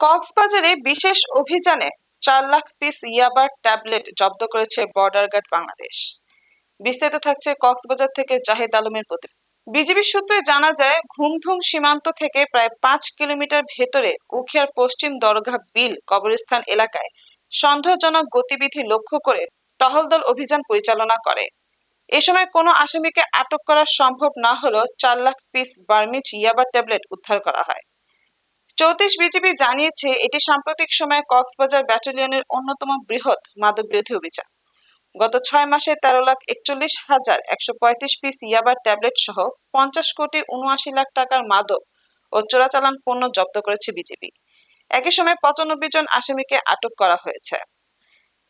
কক্সবাজারে বিশেষ অভিযানে চার লাখ পিস ইয়াবার ট্যাবলেট জব্দ করেছে বর্ডার গার্ড বাংলাদেশ। বিস্তারিত থাকছে কক্সবাজার থেকে জাহিদ আলমের প্রতি বিজিবি সূত্রে জানা যায় ঘুমধুম সীমান্ত থেকে প্রায় পাঁচ কিলোমিটার ভেতরে উখিয়ার পশ্চিম দরগা বিল কবরস্থান এলাকায় সন্দেহজনক গতিবিধি লক্ষ্য করে টহল দল অভিযান পরিচালনা করে। এ সময় কোনো আসামিকে আটক করা সম্ভব না হলেও চার লাখ পিস বার্মিজ ইয়াবা ট্যাবলেট উদ্ধার করা হয়। চৌত্রিশ বিজিবি জানিয়েছে, এটি সাম্প্রতিক সময়ে কক্সবাজার ব্যাটালিয়নের অন্যতম বৃহৎ মাদক বিরোধী অভিযান। গত ছয় মাসে তেরো লাখ একচল্লিশ হাজার একশো পঁয়ত্রিশ পিস ইয়াবার ট্যাবলেট সহ পঞ্চাশ কোটি উনআশি লাখ টাকার মাদক ও চোরাচালান পণ্য জব্দ করেছে বিজিবি। একই সময় পঁচানব্বই জন আসামিকে আটক করা হয়েছে।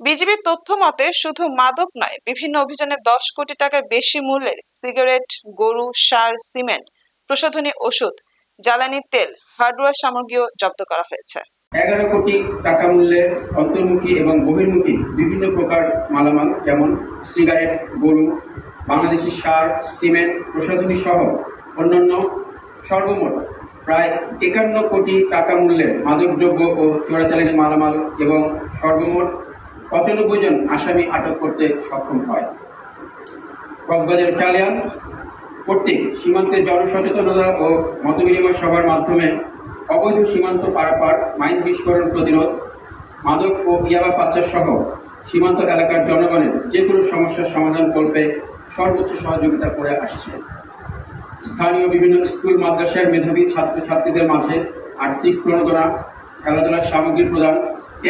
বিজিবির তথ্য মতে, শুধু মাদক নয়, বিভিন্ন অভিযানে দশ কোটি টাকার বেশি মূল্যের সিগারেট, গরু, সার, সিমেন্ট, প্রসাধনী ওষুধ, জ্বালানি তেল হার্ডওয়্যার সামগ্রীও জব্দ করা হয়েছে। এগারো কোটি টাকা মূল্যের অন্তর্মুখী এবং বহির্মুখী বিভিন্ন প্রকার মালামাল, যেমন সিগারেট, গরু, বাংলাদেশি সার, সিমেন্ট, প্রসাধনী সহ অন্যান্য সর্বমোট প্রায় একান্ন কোটি টাকা মূল্যের মাদকদ্রব্য ও চোরাচালানি মালামাল এবং সর্বমোট পঁচানব্বই জন আসামি আটক করতে সক্ষম হয়। কক্সবাজার চালিয়ান কর্তৃক সীমান্তে জনসচেতনতা ও মতবিনিময় সভার মাধ্যমে অবৈধ সীমান্ত পারাপার, মাইন বিস্ফোরণ প্রতিরোধ, মাদক ও ইয়াবা পাচার সহ সীমান্ত এলাকার জনগণের যে কোনো সমস্যার সমাধান করবে সর্বোচ্চ সহযোগিতা করে আসছে। স্থানীয় বিভিন্ন স্কুল, মাদ্রাসার মেধাবী ছাত্রছাত্রীদের মাঝে আর্থিক প্রণোদনা, খেলাধুলার সামগ্রী প্রদান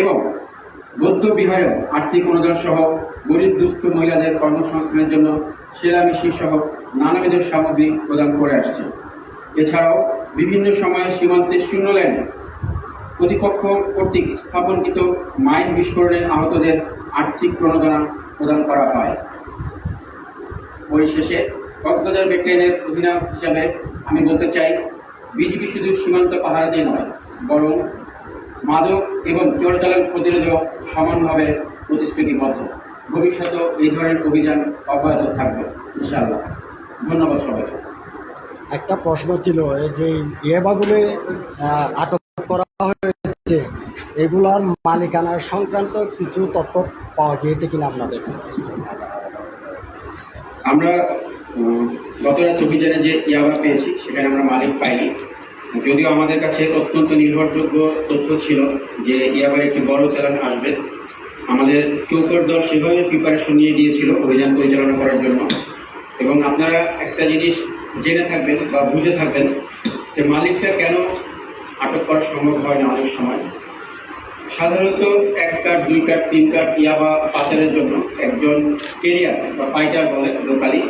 এবং বৌদ্ধ বিহারেও আর্থিক অনুদান সহ গরিব দুস্থ মহিলাদের কর্মসংস্থানের জন্য সেলা মেশিন সহ নানাবিধ সামগ্রী প্রদান করে আসছে। এছাড়াও বিভিন্ন সময়ে সীমান্তে শূন্য লাইনে প্রতিপক্ষ কর্তৃক স্থাপনকৃত মাইন বিস্ফোরণে আহতদের আর্থিক প্রণোদনা প্রদান করা হয়। পরিশেষে কক্সবাজার ব্যাটালিয়নের অধিনায়ক হিসাবে আমি বলতে চাই, বিজিবি শুধু সীমান্ত পাহারা দিয়ে নয়, বরং মাদক এবং চোরাচালান প্রতিরোধেও সমানভাবে প্রতিশ্রুতিবদ্ধ। ভবিষ্যতেও এই ধরনের অভিযান অব্যাহত থাকবে, ইনশাআল্লাহ। ধন্যবাদ সবাইকে। একটা প্রশ্ন ছিল এই যে ইয়েবাগুলো আটক করা হয়েছে এগুলার মালিকানার সংক্রান্ত কিছু তথ্য পাওয়া গিয়েছে কিনা আপনাদের? আমরা গত রাত অভিযানে যে ইয়াবা পেয়েছি সেখানে আমরা মালিক পাইনি। যদিও আমাদের কাছে অত্যন্ত নির্ভরযোগ্য তথ্য ছিল যে ইয়াবার একটি বড় চালান আসবে। আমাদের চৌকর দল সেভাবে প্রিপারেশন নিয়ে গিয়েছিল অভিযান পরিচালনা করার জন্য। এবং আপনারা একটা জিনিস জেনে থাকবেন বা বুঝে থাকবেন যে মালিকটা কেন আটক করা সম্ভব হয় না অনেক সময়। সাধারণত এক কার্ড দুই কার্ড তিন কার্ড ইয়াবা পাচারের জন্য একজন কেরিয়ার বা পাইটার বলে লোকালি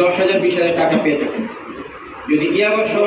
দশ হাজার, বিশ হাজার টাকা পেয়ে থাকেন। যদি ইয়াবা সহ